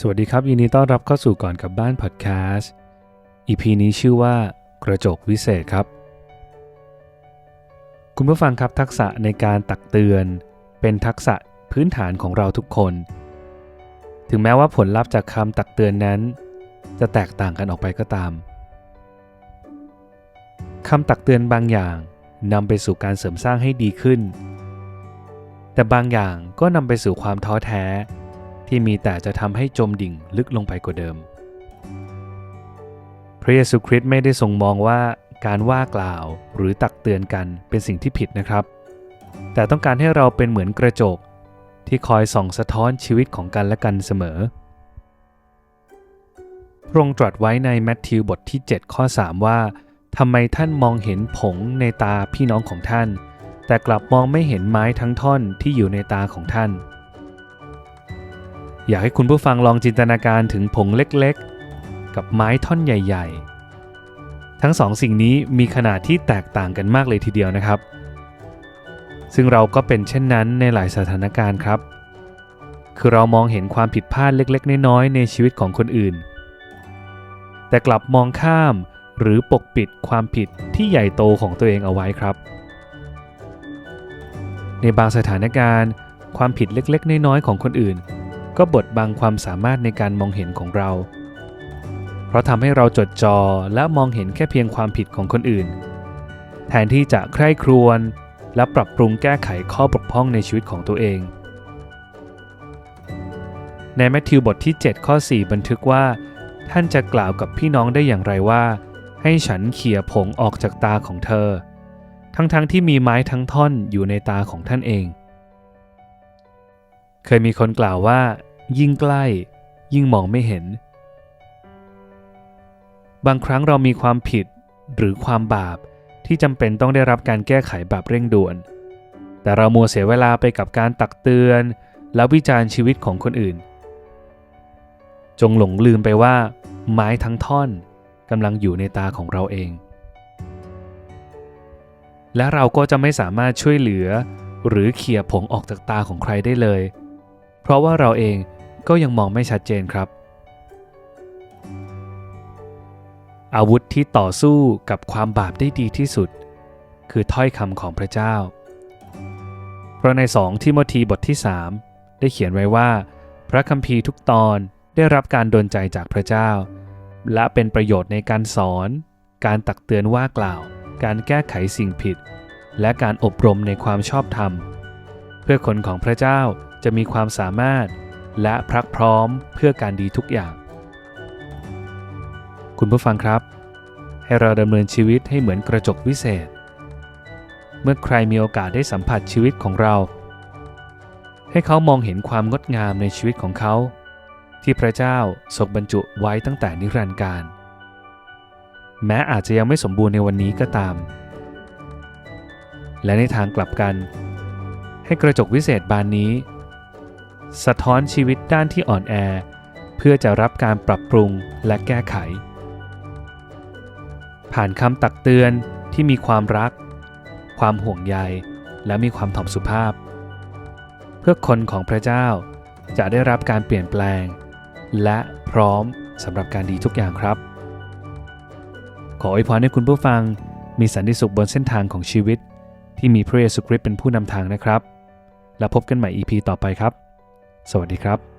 สวัสดีครับ ยินดีต้อนรับเข้าสู่ก่อนกับบ้านพอดแคสต์ EP นี้ชื่อว่า กระจกวิเศษครับ คุณผู้ฟังครับทักษะในการตักเตือน เป็นทักษะพื้นฐานของเราทุกคน ถึงแม้ว่าผลลัพธ์จากคำตักเตือนนั้น จะแตกต่างกันออกไปก็ตามคำตักเตือนบางอย่างนำไปสู่การเสริมสร้างให้ดีขึ้น แต่บางอย่างก็นำไปสู่ความท้อแท้ ที่มีแต่จะทำให้จมดิ่งลึกลงไปกว่าเดิม พระเยซูคริสต์ไม่ได้ทรงมองว่าการว่ากล่าวหรือตักเตือนกันเป็นสิ่งที่ผิดนะครับ แต่ต้องการให้เราเป็นเหมือนกระจก ที่คอยส่องสะท้อนชีวิตของกันและกันเสมอ พระองค์ตรัสไว้ในแมทธิวบทที่ 7 ข้อ 3 ว่าทำไมท่านมองเห็นผงในตาพี่น้องของท่าน แต่กลับมองไม่เห็นไม้ทั้งท่อนที่อยู่ในตาของท่าน อยากให้คุณผู้ฟังลองจินตนาการถึงผงเล็กๆ กับไม้ท่อนใหญ่ ๆ ทั้งสองสิ่งนี้มีขนาดที่แตกต่างกันมากเลยทีเดียวนะครับ ซึ่งเราก็เป็นเช่นนั้นในหลายสถานการณ์ครับ คือเรามองเห็นความผิดพลาดเล็กๆ น้อยๆ ในชีวิตของคนอื่น แต่กลับมองข้ามหรือปกปิดความผิดที่ใหญ่โตของตัวเองเอาไว้ครับ ในบางสถานการณ์ ความผิดเล็กๆ น้อยๆ ของคนอื่น ก็บดบังความสามารถในการมองเห็นของเรา เพราะทำให้เราจดจอและมองเห็นแค่เพียงความผิดของคนอื่น แทนที่จะใคร่ครวญและปรับปรุงแก้ไขข้อบกพร่องในชีวิตของตัวเอง ในแมทธิวบทที่ 7 ข้อ 4 บันทึกว่า ท่านจะกล่าวกับพี่น้องได้อย่างไรว่า ให้ฉันเขี่ยผงออกจากตาของเธอ ทั้งๆทที่มีไม้ทั้งท่อนอยู่ในตาของท่านเอง เคยมีคนกล่าวว่า ยิ่งใกล้ ยิ่งมองไม่เห็น บางครั้งเรามีความผิดหรือความบาปที่จำเป็นต้องได้รับการแก้ไขแบบเร่งด่วน แต่เรามัวเสียเวลาไปกับการตักเตือน และวิจารณ์ชีวิตของคนอื่น จงหลงลืมไปว่า ไม้ทั้งท่อนกำลังอยู่ในตาของเราเอง และเราก็จะไม่สามารถช่วยเหลือ หรือเขี่ยผงออกจากตาของใครได้เลย เพราะว่าเราเองก็ยังมองไม่ชัดเจนครับ อาวุธที่ต่อสู้กับความบาปได้ดีที่สุด คือถ้อยคำของพระเจ้า เพราะในสองทิโมธีบทที่ 3 ได้เขียนไว้ว่า พระคัมภีร์ทุกตอนได้รับการดลใจจากพระเจ้า และเป็นประโยชน์ในการสอน การตักเตือนว่ากล่าว การแก้ไขสิ่งผิด และการอบรมในความชอบธรรม เพื่อคนของพระเจ้า จะมีความสามารถและพรักพร้อมเพื่อการดีทุกอย่าง คุณผู้ฟังครับ ให้เราดำเนินชีวิตให้เหมือนกระจกวิเศษ เมื่อใครมีโอกาสได้สัมผัสชีวิตของเรา ให้เขามองเห็นความงดงามในชีวิตของเขา ที่พระเจ้าทรงบรรจุไว้ตั้งแต่นิรันดร์การ แม้อาจจะยังไม่สมบูรณ์ในวันนี้ก็ตาม และในทางกลับกัน ให้กระจกวิเศษบานนี้ สะท้อนชีวิตด้านที่อ่อนแอ เพื่อจะรับการปรับปรุงและแก้ไข ผ่านคำตักเตือนที่มีความรัก ความห่วงใย และมีความถ่อมสุภาพ เพื่อคนของพระเจ้าจะได้รับการเปลี่ยนแปลง และพร้อมสำหรับการดีทุกอย่างครับ ขออวยพรให้คุณผู้ฟังมีสันติสุขบนเส้นทางของชีวิต ที่มีพระเยซูคริสต์เป็นผู้นำทางนะครับ แล้วพบกันใหม่ EP ต่อไปครับ สวัสดีครับ